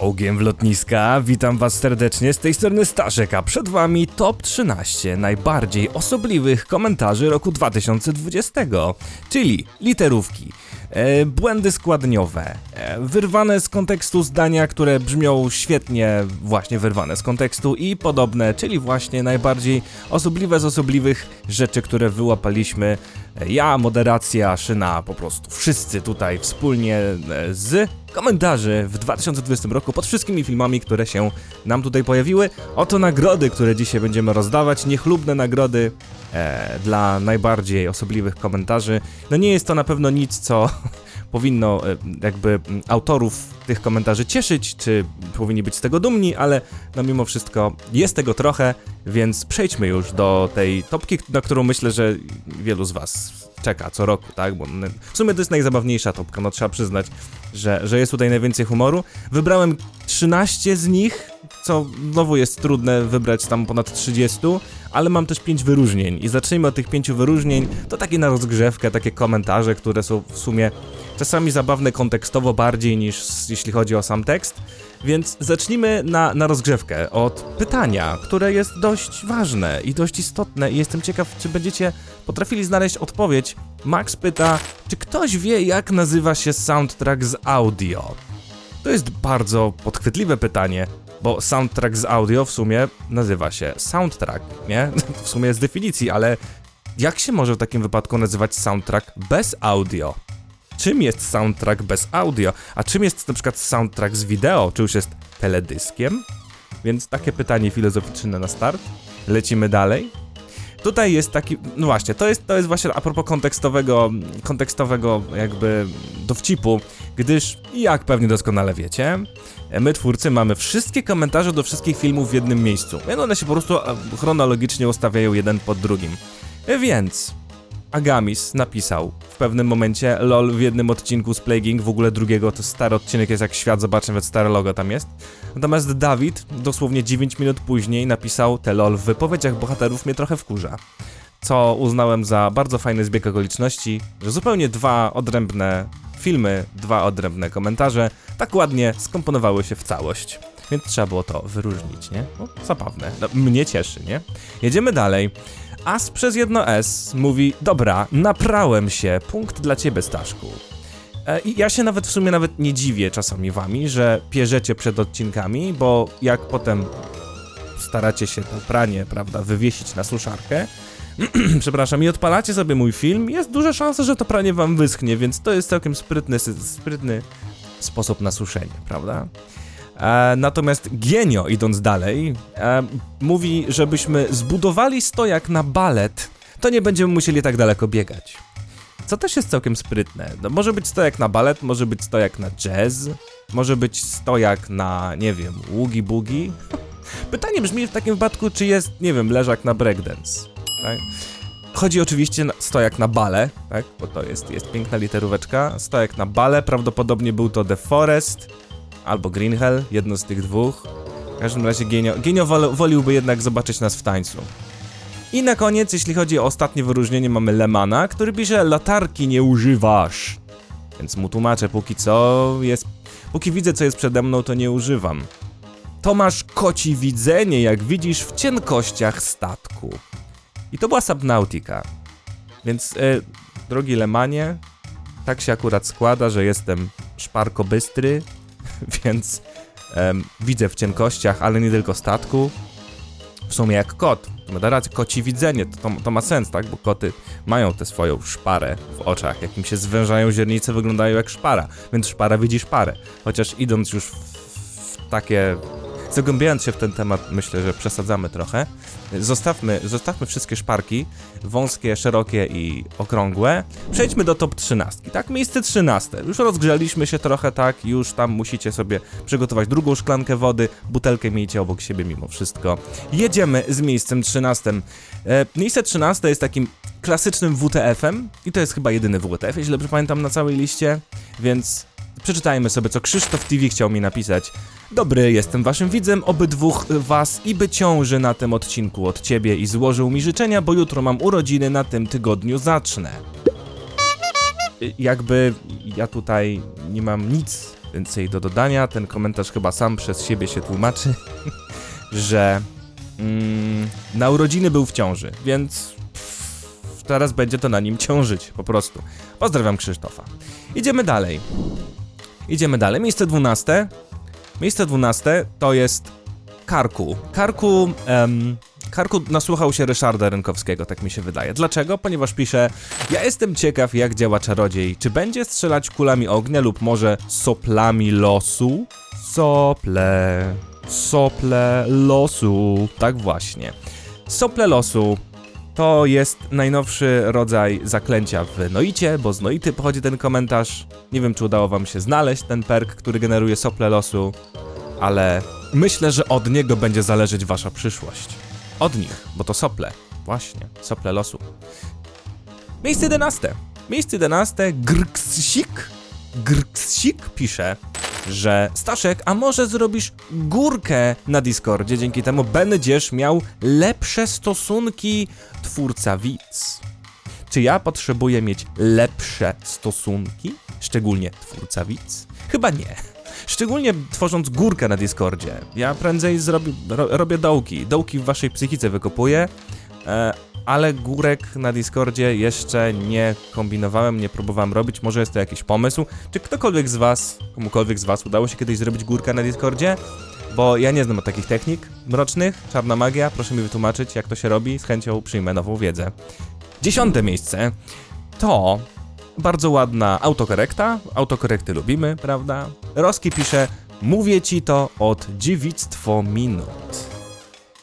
Czołgiem w lotniska, witam was serdecznie z tej strony Staszek, a przed wami top 13 najbardziej osobliwych komentarzy roku 2020, czyli literówki, e, błędy składniowe, e, wyrwane z kontekstu zdania, które brzmią świetnie, właśnie wyrwane z kontekstu i podobne, czyli właśnie najbardziej osobliwe z osobliwych rzeczy, które wyłapaliśmy. E, ja, moderacja, Szyna, po prostu wszyscy tutaj wspólnie e, z komentarzy w 2020 roku pod wszystkimi filmami, które się nam tutaj pojawiły. Oto nagrody, które dzisiaj będziemy rozdawać, niechlubne nagrody e, dla najbardziej osobliwych komentarzy. No nie jest to na pewno nic, co powinno e, jakby autorów tych komentarzy cieszyć, czy powinni być z tego dumni, ale no mimo wszystko jest tego trochę, więc przejdźmy już do tej topki, na którą myślę, że wielu z was czeka co roku, tak? Bo w sumie to jest najzabawniejsza topka, no trzeba przyznać, że, że jest tutaj najwięcej humoru. Wybrałem 13 z nich, co znowu jest trudne wybrać tam ponad 30, ale mam też 5 wyróżnień i zacznijmy od tych 5 wyróżnień. To takie na rozgrzewkę, takie komentarze, które są w sumie czasami zabawne kontekstowo bardziej niż jeśli chodzi o sam tekst. Więc zacznijmy na, na rozgrzewkę od pytania, które jest dość ważne i dość istotne i jestem ciekaw, czy będziecie potrafili znaleźć odpowiedź. Max pyta, czy ktoś wie, jak nazywa się soundtrack z audio? To jest bardzo podchwytliwe pytanie, bo soundtrack z audio w sumie nazywa się soundtrack, nie? W sumie z definicji, ale jak się może w takim wypadku nazywać soundtrack bez audio? Czym jest soundtrack bez audio? A czym jest na przykład soundtrack z wideo? Czy już jest teledyskiem? Więc takie pytanie filozoficzne na start. Lecimy dalej. Tutaj jest taki, no właśnie, to jest, to jest właśnie a propos kontekstowego, kontekstowego jakby dowcipu, gdyż jak pewnie doskonale wiecie, my twórcy mamy wszystkie komentarze do wszystkich filmów w jednym miejscu. One się po prostu e, chronologicznie ustawiają jeden pod drugim. Więc Agamis napisał w pewnym momencie LOL w jednym odcinku z Plaguing, w ogóle drugiego, to stary odcinek jest jak świat, zobaczcie, nawet stare logo tam jest. Natomiast Dawid dosłownie 9 minut później napisał te LOL w wypowiedziach bohaterów mnie trochę wkurza. Co uznałem za bardzo fajny zbieg okoliczności, że zupełnie dwa odrębne filmy, dwa odrębne komentarze tak ładnie skomponowały się w całość. Więc trzeba było to wyróżnić, nie? No, zabawne. No, mnie cieszy, nie? Jedziemy dalej. As przez jedno S mówi, dobra, naprałem się, punkt dla ciebie, Staszku. E, I ja się nawet w sumie nawet nie dziwię czasami wami, że pierzecie przed odcinkami, bo jak potem staracie się to pranie, prawda, wywiesić na suszarkę, przepraszam, i odpalacie sobie mój film, jest duża szansa, że to pranie wam wyschnie, więc to jest całkiem sprytny, sprytny sposób na suszenie, prawda? E, natomiast Genio, idąc dalej, e, mówi, żebyśmy zbudowali stojak na balet, to nie będziemy musieli tak daleko biegać. Co też jest całkiem sprytne. No, może być stojak na balet, może być stojak na jazz, może być stojak na, nie wiem, ługi bugi. Pytanie brzmi w takim wypadku, czy jest, nie wiem, leżak na breakdance. Tak? Chodzi oczywiście na stojak na bale, tak? Bo to jest, jest piękna literóweczka. Stojak na bale, prawdopodobnie był to The Forest albo Green Hell, jedno z tych dwóch. W każdym razie Genio, Genio wol, woliłby jednak zobaczyć nas w tańcu. I na koniec, jeśli chodzi o ostatnie wyróżnienie, mamy Lemana, który pisze latarki nie używasz. Więc mu tłumaczę, póki co jest... Póki widzę, co jest przede mną, to nie używam. To masz koci widzenie, jak widzisz w cienkościach statku. I to była Subnautica. Więc, e, drogi Lemanie, tak się akurat składa, że jestem szparko bystry, więc widzę w cienkościach, ale nie tylko statku. W sumie jak kot. Ma da rację, koci widzenie, to, to, to ma sens, tak? Bo koty mają tę swoją szparę w oczach. Jak im się zwężają źrenice, wyglądają jak szpara. Więc szpara widzi szparę. Chociaż idąc już w, w takie... Zagłębiając się w ten temat, myślę, że przesadzamy trochę. Zostawmy, zostawmy wszystkie szparki, wąskie, szerokie i okrągłe. Przejdźmy do top 13, tak? Miejsce 13. Już rozgrzeliśmy się trochę, tak? Już tam musicie sobie przygotować drugą szklankę wody, butelkę miejcie obok siebie mimo wszystko. Jedziemy z miejscem 13. E, miejsce 13 jest takim klasycznym WTF-em i to jest chyba jedyny WTF, jeśli dobrze pamiętam, na całej liście, więc przeczytajmy sobie, co Krzysztof TV chciał mi napisać. Dobry, jestem waszym widzem, obydwóch was i by ciąży na tym odcinku od ciebie i złożył mi życzenia, bo jutro mam urodziny, na tym tygodniu zacznę. Y, Jakby ja tutaj nie mam nic więcej do dodania. Ten komentarz chyba sam przez siebie się tłumaczy, że mm, na urodziny był w ciąży, więc pff, teraz będzie to na nim ciążyć, po prostu. Pozdrawiam Krzysztofa. Idziemy dalej. Idziemy dalej. Miejsce 12. Miejsce 12 to jest Karku. Karku. em, Karku nasłuchał się Ryszarda Rynkowskiego, tak mi się wydaje. Dlaczego? Ponieważ pisze: Ja jestem ciekaw, jak działa czarodziej. Czy będzie strzelać kulami ognia lub może soplami losu? Sople. Sople losu. Tak właśnie. Sople losu to jest najnowszy rodzaj zaklęcia w Noicie, bo z Noity pochodzi ten komentarz. Nie wiem, czy udało wam się znaleźć ten perk, który generuje sople losu, ale myślę, że od niego będzie zależeć wasza przyszłość. Od nich, bo to sople. Właśnie, sople losu. Miejsce 11. Miejsce 11. Grksik. Grksik pisze, że Staszek, a może zrobisz górkę na Discordzie, dzięki temu będziesz miał lepsze stosunki twórca widz. Czy ja potrzebuję mieć lepsze stosunki? Szczególnie twórca widz? Chyba nie. Szczególnie tworząc górkę na Discordzie. Ja prędzej ro, robię dołki. Dołki w waszej psychice wykopuję, e, ale górek na Discordzie jeszcze nie kombinowałem, nie próbowałem robić. Może jest to jakiś pomysł. Czy ktokolwiek z was, komukolwiek z was udało się kiedyś zrobić górkę na Discordzie? Bo ja nie znam takich technik mrocznych, czarna magia, proszę mi wytłumaczyć jak to się robi, z chęcią przyjmę nową wiedzę. Dziesiąte miejsce to bardzo ładna autokorekta, autokorekty lubimy, prawda? Roski pisze, mówię ci to od dziewictwo minut.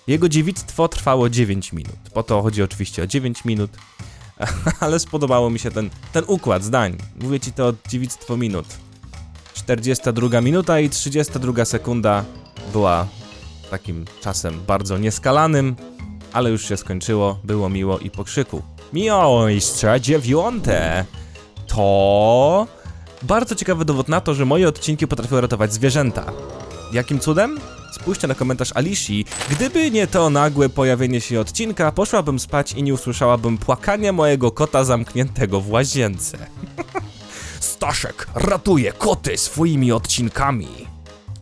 Jego dziewictwo trwało 9 minut, po to chodzi oczywiście o 9 minut, ale spodobało mi się ten, ten układ zdań. Mówię ci to dziewictwo minut. 42 minuta i 32 sekunda była takim czasem bardzo nieskalanym, ale już się skończyło, było miło i po krzyku. Miejsce dziewiąte to bardzo ciekawy dowód na to, że moje odcinki potrafią ratować zwierzęta. Jakim cudem? Spójrzcie na komentarz Alishi. Gdyby nie to nagłe pojawienie się odcinka, poszłabym spać i nie usłyszałabym płakania mojego kota zamkniętego w łazience. Staszek ratuje koty swoimi odcinkami.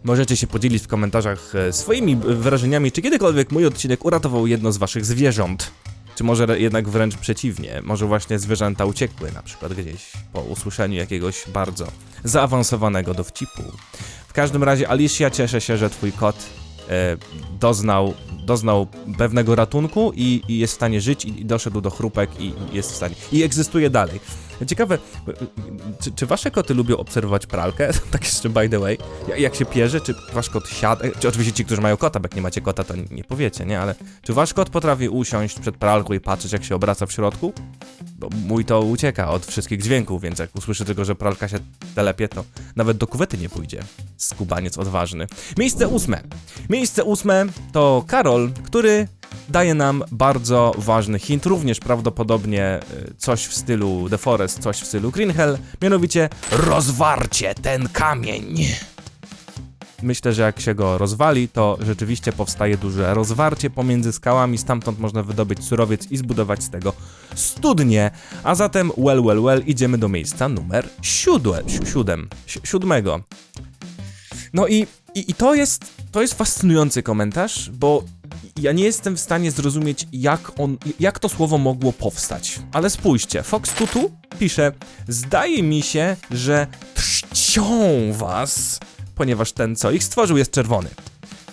Możecie się podzielić w komentarzach e, swoimi wrażeniami, czy kiedykolwiek mój odcinek uratował jedno z waszych zwierząt. Czy może jednak wręcz przeciwnie, może właśnie zwierzęta uciekły na przykład gdzieś po usłyszeniu jakiegoś bardzo zaawansowanego dowcipu. W każdym razie Alicia cieszę się, że twój kot e, doznał, doznał pewnego ratunku i, i jest w stanie żyć i, i doszedł do chrupek i jest w stanie i egzystuje dalej. Ciekawe, czy, czy wasze koty lubią obserwować pralkę? tak jeszcze by the way. Ja- Jak się pierze, czy wasz kot siada? Czy oczywiście ci, którzy mają kota, bo jak nie macie kota, to nie powiecie, nie? Ale czy wasz kot potrafi usiąść przed pralką i patrzeć, jak się obraca w środku? Bo mój to ucieka od wszystkich dźwięków, więc jak usłyszy tylko, że pralka się telepie, to nawet do kuwety nie pójdzie. Skubaniec odważny. Miejsce ósme. Miejsce ósme to Karol, który daje nam bardzo ważny hint, również prawdopodobnie y, coś w stylu The Forest, coś w stylu Green Hell, mianowicie rozwarcie ten kamień. Myślę, że jak się go rozwali, to rzeczywiście powstaje duże rozwarcie pomiędzy skałami, stamtąd można wydobyć surowiec i zbudować z tego studnię. A zatem, well, well, well, idziemy do miejsca numer siódme, si- siódem, si- siódmego. No i, i, i to, jest, to jest fascynujący komentarz, bo ja nie jestem w stanie zrozumieć, jak, on, jak to słowo mogło powstać. Ale spójrzcie, Fox Tutu pisze, zdaje mi się, że trzcią was, ponieważ ten, co ich stworzył, jest czerwony.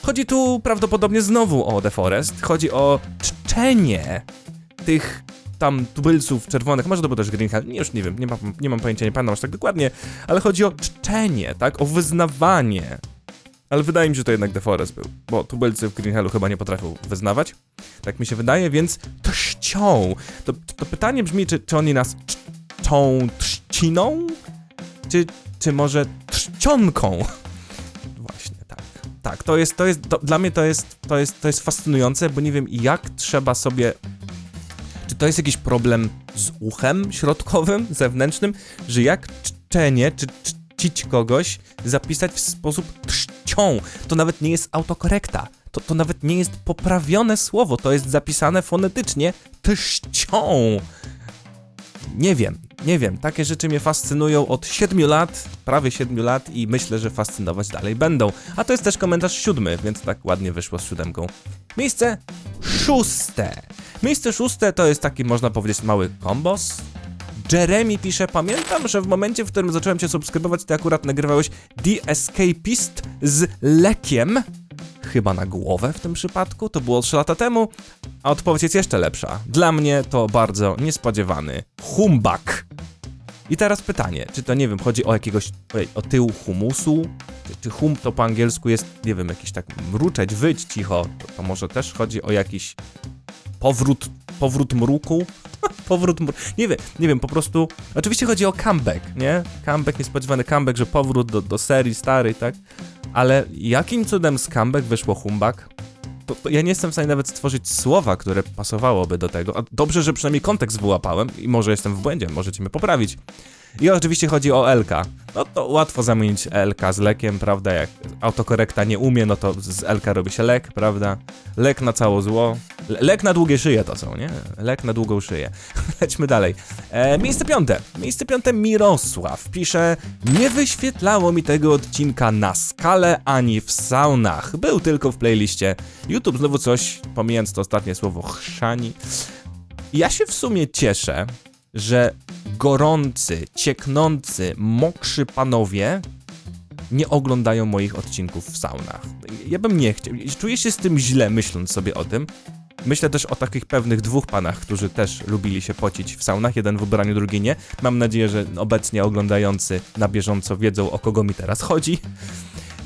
Chodzi tu prawdopodobnie znowu o The Forest. Chodzi o czczenie tych tam tubylców czerwonych, może to był też Green Hell, nie, już nie wiem, nie mam, nie mam pojęcia, nie pamiętam aż tak dokładnie, ale chodzi o czczenie, tak, o wyznawanie. Ale wydaje mi się, że to jednak The Forest był, bo tubylcy w Green Hellu chyba nie potrafią wyznawać, tak mi się wydaje, więc to czcią. To, to pytanie brzmi, czy, czy oni nas czczą trzciną, czy, czy może trzcionką? Właśnie, tak. Tak, to jest, to jest, to, dla mnie to jest, to jest, to jest fascynujące, bo nie wiem jak trzeba sobie czy to jest jakiś problem z uchem środkowym, zewnętrznym, że jak czczenie, czy czcić kogoś zapisać w sposób trzcią? To nawet nie jest autokorekta. To, to nawet nie jest poprawione słowo, to jest zapisane fonetycznie trzcią. Nie wiem, Nie wiem, takie rzeczy mnie fascynują od 7 lat, prawie 7 lat i myślę, że fascynować dalej będą. A to jest też komentarz siódmy, więc tak ładnie wyszło z siódemką. Miejsce szóste. Miejsce szóste to jest taki, można powiedzieć, mały kombos. Jeremy pisze, pamiętam, że w momencie, w którym zacząłem cię subskrybować, ty akurat nagrywałeś The Escapist z lekiem. Chyba na głowę w tym przypadku, to było 3 lata temu, a odpowiedź jest jeszcze lepsza. Dla mnie to bardzo niespodziewany humbak. I teraz pytanie, czy to nie wiem, chodzi o jakiegoś, o tył humusu? Czy, czy hum to po angielsku jest, nie wiem, jakiś tak mruczeć, wyć cicho, to, to może też chodzi o jakiś powrót, powrót mruku? powrót mruku, nie wiem, nie wiem, po prostu, oczywiście chodzi o comeback, nie? Comeback, niespodziewany comeback, że powrót do, do serii starej, tak? Ale jakim cudem z comeback wyszło humbak? To, to ja nie jestem w stanie nawet stworzyć słowa, które pasowałoby do tego. A dobrze, że przynajmniej kontekst wyłapałem i może jestem w błędzie, możecie mnie poprawić. I oczywiście chodzi o LK. No to łatwo zamienić LK z lekiem, prawda? Jak autokorekta nie umie, no to z LK robi się lek, prawda? Lek na cało zło. Le- Lek na długie szyje to są, nie? Lek na długą szyję. Lećmy dalej. E, miejsce piąte. Miejsce piąte Mirosław pisze Nie wyświetlało mi tego odcinka na skalę ani w saunach. Był tylko w playliście. YouTube znowu coś, pomijając to ostatnie słowo chrzani. Ja się w sumie cieszę, że gorący, cieknący, mokrzy panowie nie oglądają moich odcinków w saunach. Ja bym nie chciał. Czuję się z tym źle, myśląc sobie o tym. Myślę też o takich pewnych dwóch panach, którzy też lubili się pocić w saunach, jeden w ubraniu, drugi nie. Mam nadzieję, że obecnie oglądający na bieżąco wiedzą, o kogo mi teraz chodzi.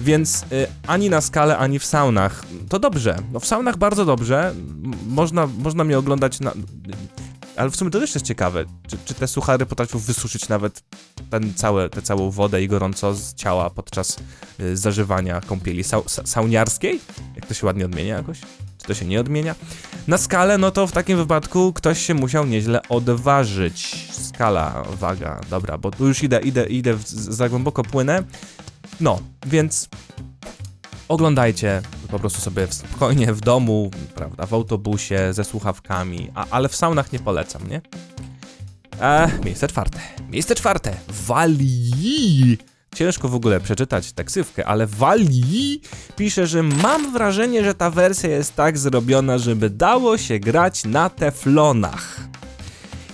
Więc y, ani na skalę, ani w saunach. To dobrze. No w saunach bardzo dobrze. Można, można mnie oglądać na. Ale w sumie to też jest ciekawe. Czy, czy te suchary potrafią wysuszyć nawet ten całe, tę całą wodę i gorąco z ciała podczas y, zażywania kąpieli sau, sa, sauniarskiej? Jak to się ładnie odmienia jakoś? To się nie odmienia? Na skalę, no to w takim wypadku ktoś się musiał nieźle odważyć. Skala, waga, dobra, bo tu już idę, idę, idę, za głęboko płynę. No, więc oglądajcie po prostu sobie w- spokojnie w domu, prawda, w autobusie, ze słuchawkami, a, ale w saunach nie polecam, nie? E, miejsce czwarte. Miejsce czwarte. Wali. Ciężko w ogóle przeczytać taksywkę, ale Wali pisze, że mam wrażenie, że ta wersja jest tak zrobiona, żeby dało się grać na teflonach.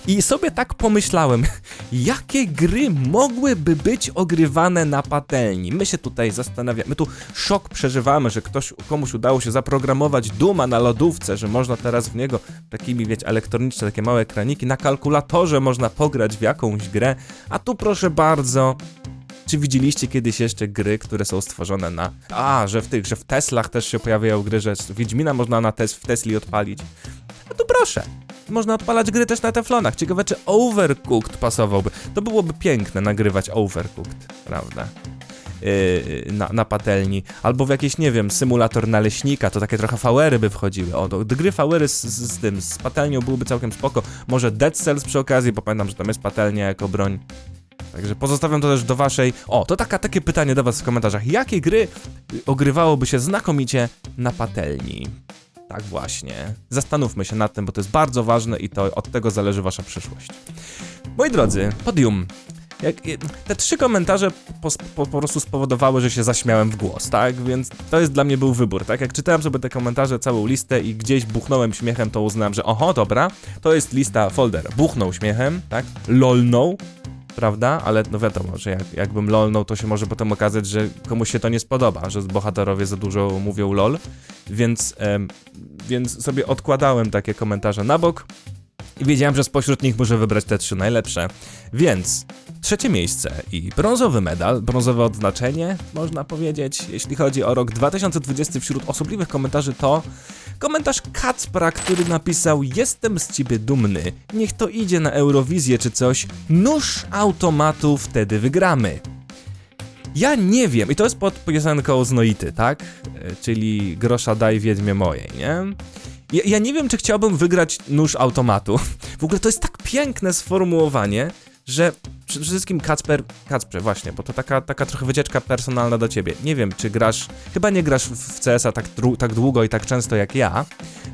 I sobie tak pomyślałem, jakie gry mogłyby być ogrywane na patelni? My się tutaj zastanawiamy, my tu szok przeżywamy, że ktoś, komuś udało się zaprogramować Duma na lodówce, że można teraz w niego takimi, wiecie, elektroniczne, takie małe ekraniki, na kalkulatorze można pograć w jakąś grę, a tu proszę bardzo, czy widzieliście kiedyś jeszcze gry, które są stworzone na... A, że w tych, że w Teslach też się pojawiają gry, że Wiedźmina można na tes w Tesli odpalić. A tu proszę. Można odpalać gry też na teflonach. Ciekawe, czy Overcooked pasowałby. To byłoby piękne nagrywać Overcooked, prawda? Yy, na, na patelni, albo w jakiś, nie wiem, symulator naleśnika, to takie trochę fauery by wchodziły. O, to gry fauery z, z, z tym, z patelnią byłyby całkiem spoko. Może Dead Cells przy okazji, bo pamiętam, że tam jest patelnia jako broń. Także pozostawiam to też do waszej. O, to taka, takie pytanie do was w komentarzach. Jakie gry ogrywałoby się znakomicie na patelni? Tak właśnie. Zastanówmy się nad tym, bo to jest bardzo ważne i to od tego zależy wasza przyszłość. Moi drodzy, podium. Jak, te trzy komentarze po, po, po prostu spowodowały, że się zaśmiałem w głos, tak? Więc to jest dla mnie był wybór, tak? Jak czytałem sobie te komentarze, całą listę i gdzieś buchnąłem śmiechem, to uznałem, że oho, dobra, to jest lista folder. Buchnął śmiechem, tak? Lolnął, prawda? Ale no wiadomo, że jak, jakbym lolnął, to się może potem okazać, że komuś się to nie spodoba, że bohaterowie za dużo mówią lol, więc, więc sobie odkładałem takie komentarze na bok i wiedziałem, że spośród nich muszę wybrać te trzy najlepsze. Więc trzecie miejsce i brązowy medal, brązowe odznaczenie, można powiedzieć, jeśli chodzi o rok 2020 wśród osobliwych komentarzy to komentarz Kacpra, który napisał Jestem z ciebie dumny, niech to idzie na Eurowizję czy coś, nóż automatu wtedy wygramy. Ja nie wiem, i to jest pod piosenką Znoity, tak? E, Czyli grosza daj wiedźmie mojej, nie? Ja, ja nie wiem, czy chciałbym wygrać nóż automatu. W ogóle to jest tak piękne sformułowanie, że przede wszystkim Kacper, Kacprze, właśnie, bo to taka, taka trochę wycieczka personalna do ciebie. Nie wiem, czy grasz, chyba nie grasz w CS-a tak, tak długo i tak często jak ja,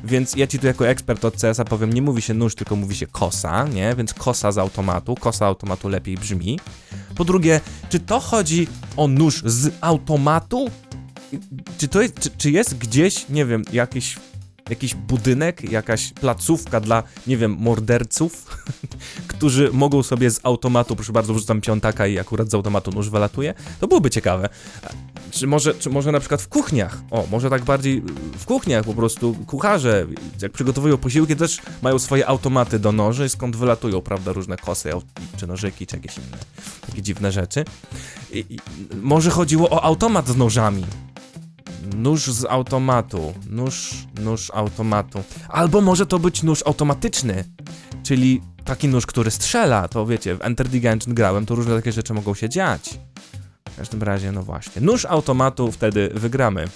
więc ja ci tu jako ekspert od CS-a powiem, nie mówi się nóż, tylko mówi się kosa, nie? Więc kosa z automatu, kosa automatu lepiej brzmi. Po drugie, czy to chodzi o nóż z automatu? Czy to jest, czy, czy jest gdzieś, nie wiem, jakiś, jakiś budynek, jakaś placówka dla, nie wiem, morderców, którzy mogą sobie z automatu, proszę bardzo, wrzucam piątaka i akurat z automatu nóż wylatuje? To byłoby ciekawe. Czy może, czy może na przykład w kuchniach? O, może tak bardziej w kuchniach po prostu kucharze, jak przygotowują posiłki, też mają swoje automaty do noży, skąd wylatują, prawda, różne kosy, czy nożyki, czy jakieś inne takie dziwne rzeczy. I, i, może chodziło o automat z nożami. Nóż z automatu. Nóż, nóż automatu. Albo może to być nóż automatyczny, czyli taki nóż, który strzela. To wiecie, w Enter the Gungeon grałem, to różne takie rzeczy mogą się dziać. W każdym razie, no właśnie. Nóż automatu, wtedy wygramy.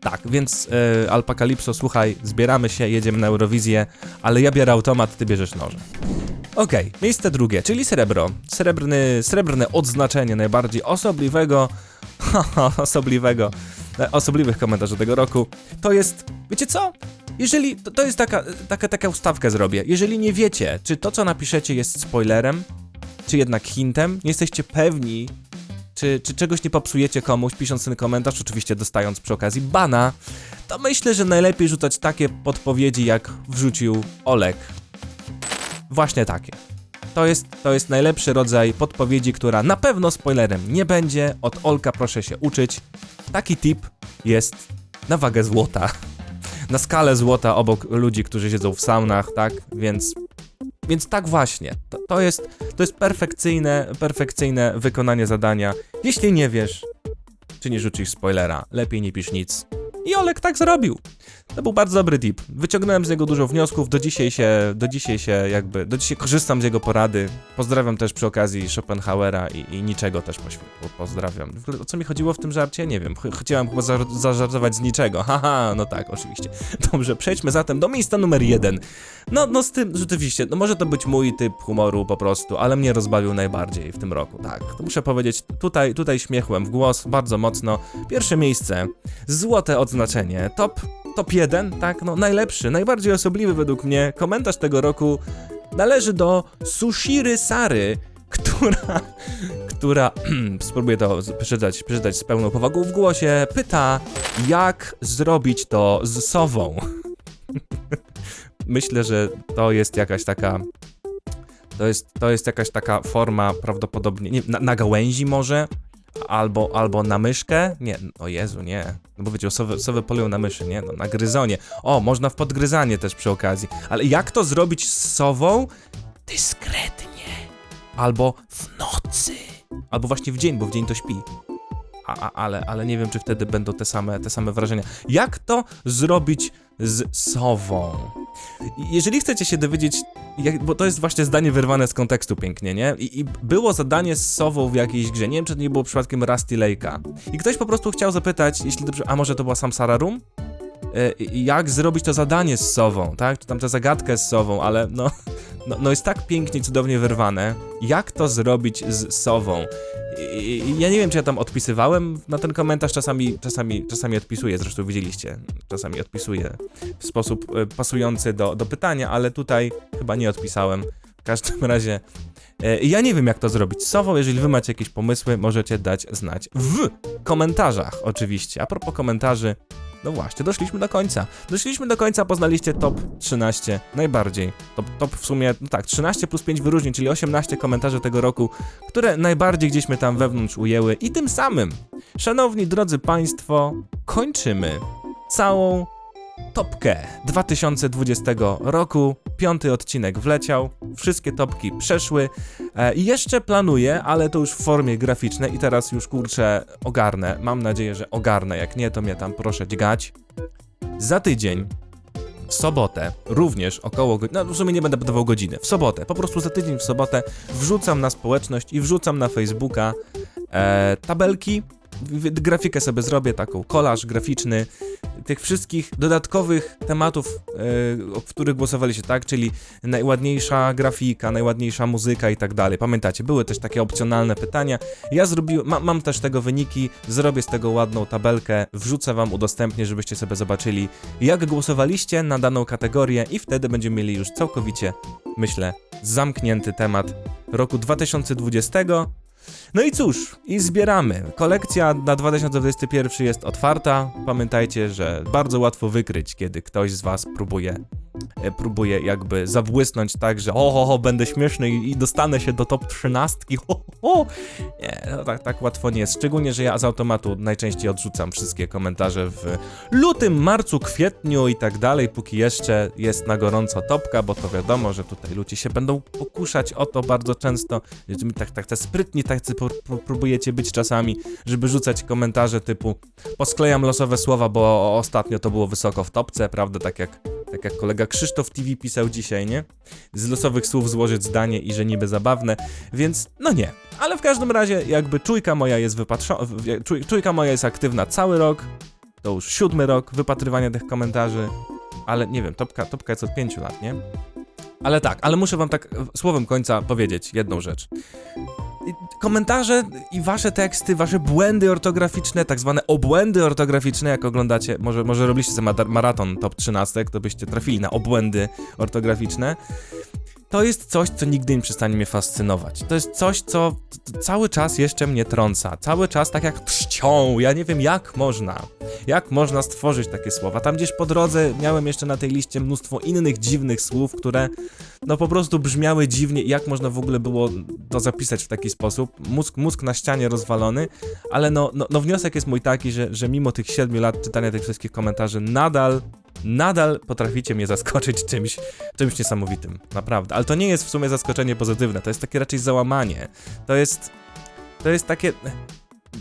Tak, więc e, Alpakalipso, słuchaj, zbieramy się, jedziemy na Eurowizję, ale ja biorę automat, ty bierzesz noże. Okej, miejsce drugie, czyli srebro. Srebrny, srebrne odznaczenie najbardziej osobliwego, osobliwego, osobliwych komentarzy tego roku. To jest, wiecie co? Jeżeli, to, to jest taka, taka, taka ustawkę zrobię. Jeżeli nie wiecie, czy to, co napiszecie jest spoilerem, czy jednak hintem, nie jesteście pewni, czy, czy czegoś nie popsujecie komuś, pisząc ten komentarz, oczywiście dostając przy okazji bana, to myślę, że najlepiej rzucać takie podpowiedzi, jak wrzucił Olek. Właśnie takie. To jest, to jest najlepszy rodzaj podpowiedzi, która na pewno spoilerem nie będzie. Od Olka proszę się uczyć. Taki tip jest na wagę złota. Na skalę złota obok ludzi, którzy siedzą w saunach, tak? Więc, więc tak właśnie. To, to, jest, to jest perfekcyjne, perfekcyjne wykonanie zadania. Jeśli nie wiesz, czy nie rzucisz spoilera, lepiej nie pisz nic. I Olek tak zrobił. To był bardzo dobry tip. Wyciągnąłem z niego dużo wniosków, do dzisiaj się, do dzisiaj się jakby, do dzisiaj korzystam z jego porady. Pozdrawiam też przy okazji Schopenhauera i, i niczego też poświ- po, pozdrawiam. O co mi chodziło w tym żarcie? Nie wiem. Ch- Chciałem chyba za zażartować z niczego. Haha, no tak, oczywiście. Dobrze, przejdźmy zatem do miejsca numer jeden. No, no z tym, rzeczywiście, no może to być mój typ humoru po prostu, ale mnie rozbawił najbardziej w tym roku, tak. To muszę powiedzieć, tutaj, tutaj śmiechłem w głos bardzo mocno. Pierwsze miejsce, złote odznaczenie, top, top 1, tak, no najlepszy, najbardziej osobliwy według mnie komentarz tego roku należy do Sushiry Sary, która, która, spróbuję to przeczytać, przeczytać z pełną powagą w głosie, pyta, jak zrobić to z sową. Myślę, że to jest jakaś taka. To jest, to jest jakaś taka forma prawdopodobnie. Nie, na, na gałęzi może? Albo, albo na myszkę? Nie, o Jezu, nie. No bo wiecie, sowy, sowy polują na myszy, nie? No, na gryzonie. O, można w podgryzanie też przy okazji. Ale jak to zrobić z sową? Dyskretnie. Albo w nocy. Albo właśnie w dzień, bo w dzień to śpi. A, a, ale, ale nie wiem, czy wtedy będą te same, te same wrażenia. Jak to zrobić z sową? Jeżeli chcecie się dowiedzieć, jak, bo to jest właśnie zdanie wyrwane z kontekstu pięknie, nie? I, I było zadanie z sową w jakiejś grze, nie wiem, czy to nie było przypadkiem Rusty Lake'a. I ktoś po prostu chciał zapytać, jeśli dobrze, a może to była Samsara Room? E, jak zrobić to zadanie z sową, tak? Czy tam tę zagadkę z sową, ale no, no, no jest tak pięknie, cudownie wyrwane. Jak to zrobić z sową? I, ja nie wiem, czy ja tam odpisywałem na ten komentarz, czasami, czasami, czasami odpisuję, zresztą widzieliście, czasami odpisuję w sposób e, pasujący do, do pytania, ale tutaj chyba nie odpisałem. W każdym razie e, ja nie wiem, jak to zrobić z sową. Jeżeli wy macie jakieś pomysły, możecie dać znać w komentarzach, oczywiście. A propos komentarzy, no właśnie, doszliśmy do końca. Doszliśmy do końca, poznaliście top 13 najbardziej. Top, top w sumie, no tak, 13 plus 5 wyróżnień, czyli 18 komentarzy tego roku, które najbardziej gdzieś mnie tam wewnątrz ujęły. I tym samym, szanowni drodzy Państwo, kończymy całą topkę 2020 roku. Piąty odcinek wleciał, wszystkie topki przeszły. E, jeszcze planuję, ale to już w formie graficznej i teraz już kurczę ogarnę. Mam nadzieję, że ogarnę. Jak nie, to mnie tam proszę dźgać. Za tydzień, w sobotę, również około no w sumie nie będę podawał godziny, w sobotę, po prostu za tydzień w sobotę wrzucam na społeczność i wrzucam na Facebooka e, tabelki, grafikę sobie zrobię, taką kolaż graficzny tych wszystkich dodatkowych tematów, e, o których głosowaliście, tak? Czyli najładniejsza grafika, najładniejsza muzyka i tak dalej. Pamiętacie, były też takie opcjonalne pytania. Ja zrobiłem, ma, mam też tego wyniki, zrobię z tego ładną tabelkę, wrzucę wam, udostępnię, żebyście sobie zobaczyli, jak głosowaliście na daną kategorię i wtedy będziemy mieli już całkowicie, myślę, zamknięty temat roku 2020. No i cóż, i zbieramy. Kolekcja na 2021 jest otwarta. Pamiętajcie, że bardzo łatwo wykryć, kiedy ktoś z was próbuje próbuje jakby zabłysnąć tak, że o, ho, będę śmieszny i, i dostanę się do top 13. Ho, ho. Nie, no tak, tak łatwo nie jest. Szczególnie, że ja z automatu najczęściej odrzucam wszystkie komentarze w lutym, marcu, kwietniu i tak dalej, póki jeszcze jest na gorąco topka, bo to wiadomo, że tutaj ludzie się będą pokuszać o to bardzo często. Tak, tak, te sprytni tacy pró- pró- próbujecie być czasami, żeby rzucać komentarze typu posklejam losowe słowa, bo ostatnio to było wysoko w topce, prawda, tak jak tak jak kolega Krzysztof TV pisał dzisiaj, nie? Z losowych słów złożyć zdanie i że niby zabawne, więc no nie. Ale w każdym razie jakby czujka moja jest wypatrzona, czuj, czujka moja jest aktywna cały rok, to już siódmy rok wypatrywania tych komentarzy, ale nie wiem, topka, topka jest od pięciu lat, nie? Ale tak, ale muszę wam tak słowem końca powiedzieć jedną rzecz. Komentarze i wasze teksty, wasze błędy ortograficzne, tak zwane obłędy ortograficzne, jak oglądacie, może, może robiliście maraton top 13, to byście trafili na obłędy ortograficzne. To jest coś, co nigdy nie przestanie mnie fascynować. To jest coś, co cały czas jeszcze mnie trąca. Cały czas tak jak trzcią. Ja nie wiem, jak można. Jak można stworzyć takie słowa? Tam gdzieś po drodze miałem jeszcze na tej liście mnóstwo innych dziwnych słów, które no po prostu brzmiały dziwnie. Jak można w ogóle było to zapisać w taki sposób? Mózg, mózg na ścianie rozwalony, ale no, no, no wniosek jest mój taki, że, że mimo tych 7 lat czytania tych wszystkich komentarzy, nadal, nadal potraficie mnie zaskoczyć czymś, czymś niesamowitym. Naprawdę. Ale to nie jest w sumie zaskoczenie pozytywne, to jest takie raczej załamanie. To jest, to jest takie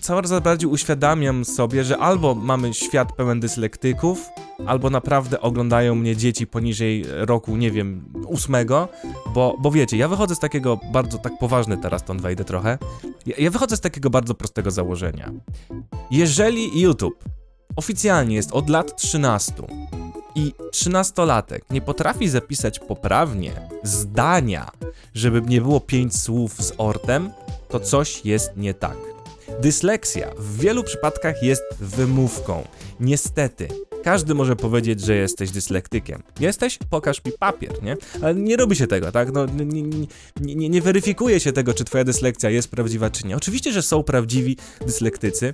coraz bardziej uświadamiam sobie, że albo mamy świat pełen dyslektyków, albo naprawdę oglądają mnie dzieci poniżej roku, nie wiem, ósmego, bo, bo wiecie, ja wychodzę z takiego bardzo, tak poważny teraz ton wejdę trochę, ja, ja wychodzę z takiego bardzo prostego założenia. Jeżeli YouTube oficjalnie jest od lat 13 i 13-latek nie potrafi zapisać poprawnie zdania, żeby nie było pięć słów z ortem, to coś jest nie tak. Dysleksja w wielu przypadkach jest wymówką. Niestety, każdy może powiedzieć, że jesteś dyslektykiem. Jesteś? Pokaż mi papier, nie? Ale nie robi się tego, tak? No, nie, nie, nie, nie weryfikuje się tego, czy twoja dyslekcja jest prawdziwa, czy nie. Oczywiście, że są prawdziwi dyslektycy.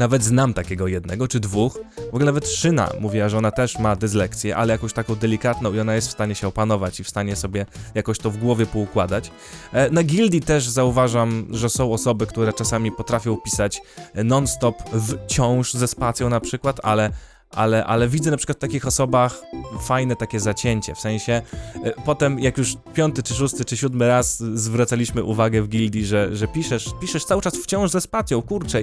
Nawet znam takiego jednego czy dwóch. W ogóle nawet Szyna mówiła, że ona też ma dyslekcję, ale jakąś taką delikatną i ona jest w stanie się opanować i w stanie sobie jakoś to w głowie poukładać. E, Na gildii też zauważam, że są osoby, które czasami potrafią pisać e, non-stop wciąż ze spacją na przykład, ale ale, ale widzę na przykład w takich osobach fajne takie zacięcie, w sensie e, potem jak już piąty, czy szósty, czy siódmy raz zwracaliśmy uwagę w gildii, że, że piszesz, piszesz cały czas wciąż ze spacją, kurczę,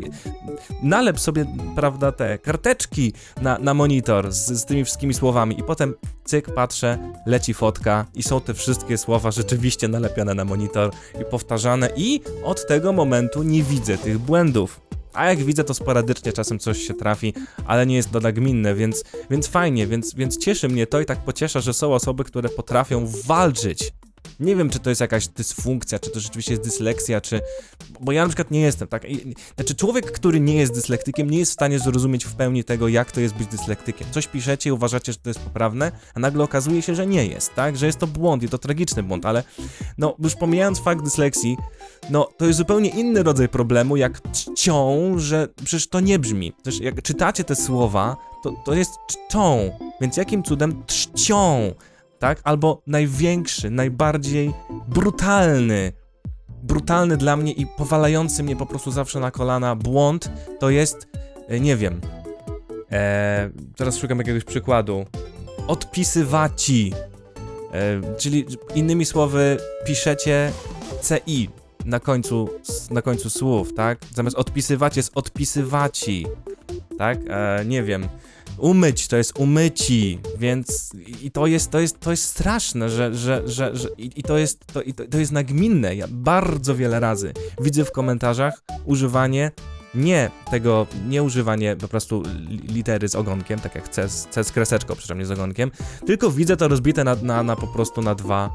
nalep sobie, prawda, te karteczki na, na monitor z, z tymi wszystkimi słowami i potem cyk, patrzę, leci fotka i są te wszystkie słowa rzeczywiście nalepiane na monitor i powtarzane i od tego momentu nie widzę tych błędów. A jak widzę, to sporadycznie czasem coś się trafi, ale nie jest to nagminne, więc, więc fajnie, więc, więc cieszy mnie to i tak pociesza, że są osoby, które potrafią walczyć. Nie wiem, czy to jest jakaś dysfunkcja, czy to rzeczywiście jest dysleksja, czy. Bo ja na przykład nie jestem, tak? Znaczy, człowiek, który nie jest dyslektykiem, nie jest w stanie zrozumieć w pełni tego, jak to jest być dyslektykiem. Coś piszecie i uważacie, że to jest poprawne, a nagle okazuje się, że nie jest, tak? Że jest to błąd i to tragiczny błąd, ale no, już pomijając fakt dysleksji, no, to jest zupełnie inny rodzaj problemu, jak czcią, że przecież to nie brzmi. Przecież jak czytacie te słowa, to, to jest czczą, więc jakim cudem trzcią, tak? Albo największy, najbardziej brutalny, brutalny dla mnie i powalający mnie po prostu zawsze na kolana błąd, to jest, e, nie wiem, e, teraz szukam jakiegoś przykładu, odpisywaci, e, czyli innymi słowy piszecie CI na końcu, na końcu słów, tak? Zamiast odpisywać jest odpisywaci, tak? E, nie wiem. Umyć to jest umyci, więc i to jest, to jest, to jest straszne, że, że, że, że i, i to jest, to, i to, to jest nagminne. Ja bardzo wiele razy widzę w komentarzach używanie nie tego, nie używanie po prostu li- litery z ogonkiem, tak jak C, C z kreseczką, przepraszam, nie z ogonkiem, tylko widzę to rozbite na, na, na po prostu na dwa,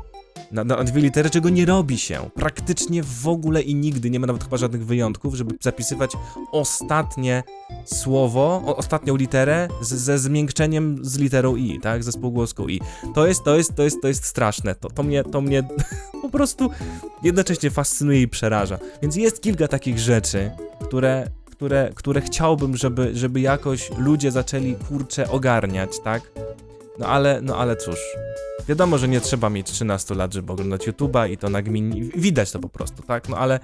na, na dwie litery, czego nie robi się. Praktycznie w ogóle i nigdy, nie ma nawet chyba żadnych wyjątków, żeby zapisywać ostatnie słowo, o, ostatnią literę z, ze zmiękczeniem z literą i, tak, ze spółgłoską i. To jest, to jest, to jest, to jest straszne. To, to mnie, to mnie po prostu jednocześnie fascynuje i przeraża. Więc jest kilka takich rzeczy, które, które, które chciałbym, żeby, żeby jakoś ludzie zaczęli kurczę ogarniać, tak? No ale, no ale cóż. Wiadomo, że nie trzeba mieć 13 lat, żeby oglądać YouTube'a i to nagminnie. Widać to po prostu, tak? No ale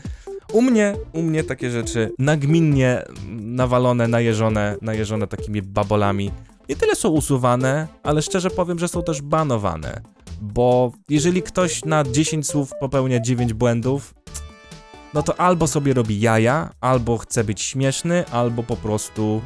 u mnie, u mnie takie rzeczy nagminnie nawalone, najeżone, najeżone takimi babolami. Nie tyle są usuwane, ale szczerze powiem, że są też banowane. Bo jeżeli ktoś na 10 słów popełnia 9 błędów, no to albo sobie robi jaja, albo chce być śmieszny, albo po prostu.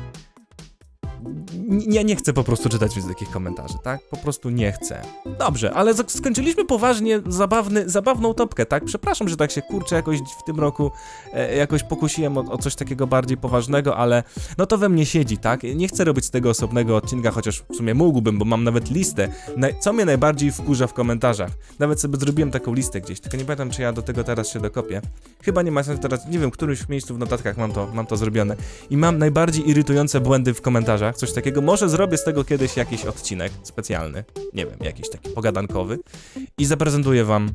Ja nie chcę po prostu czytać takich komentarzy, tak? Po prostu nie chcę. Dobrze, ale skończyliśmy poważnie zabawny, zabawną topkę, tak? Przepraszam, że tak się kurczę jakoś w tym roku e, jakoś pokusiłem o, o coś takiego bardziej poważnego, ale no to we mnie siedzi, tak? Nie chcę robić z tego osobnego odcinka, chociaż w sumie mógłbym, bo mam nawet listę, na, co mnie najbardziej wkurza w komentarzach. Nawet sobie zrobiłem taką listę gdzieś, tylko nie pamiętam, czy ja do tego teraz się dokopię. Chyba nie ma sensu teraz, nie wiem, w którymś miejscu w notatkach mam to, mam to zrobione. I mam najbardziej irytujące błędy w komentarzach, coś takiego. Może zrobię z tego kiedyś jakiś odcinek specjalny, nie wiem, jakiś taki pogadankowy i zaprezentuję wam,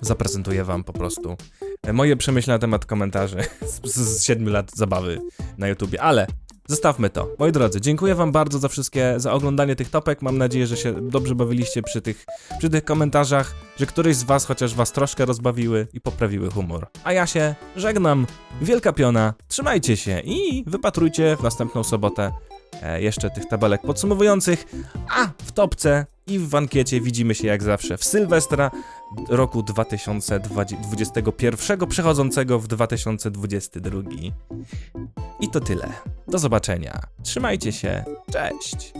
zaprezentuję wam po prostu e, moje przemyślenia na temat komentarzy z, z, z 7 lat zabawy na YouTubie, ale zostawmy to. Moi drodzy, dziękuję wam bardzo za wszystkie, za oglądanie tych topek. Mam nadzieję, że się dobrze bawiliście przy tych, przy tych komentarzach, że któryś z was chociaż was troszkę rozbawiły i poprawiły humor. A ja się żegnam. Wielka piona, trzymajcie się i wypatrujcie w następną sobotę jeszcze tych tabelek podsumowujących, a w topce i w ankiecie widzimy się jak zawsze w Sylwestra roku 2021, przechodzącego w 2022. I to tyle. Do zobaczenia. Trzymajcie się. Cześć.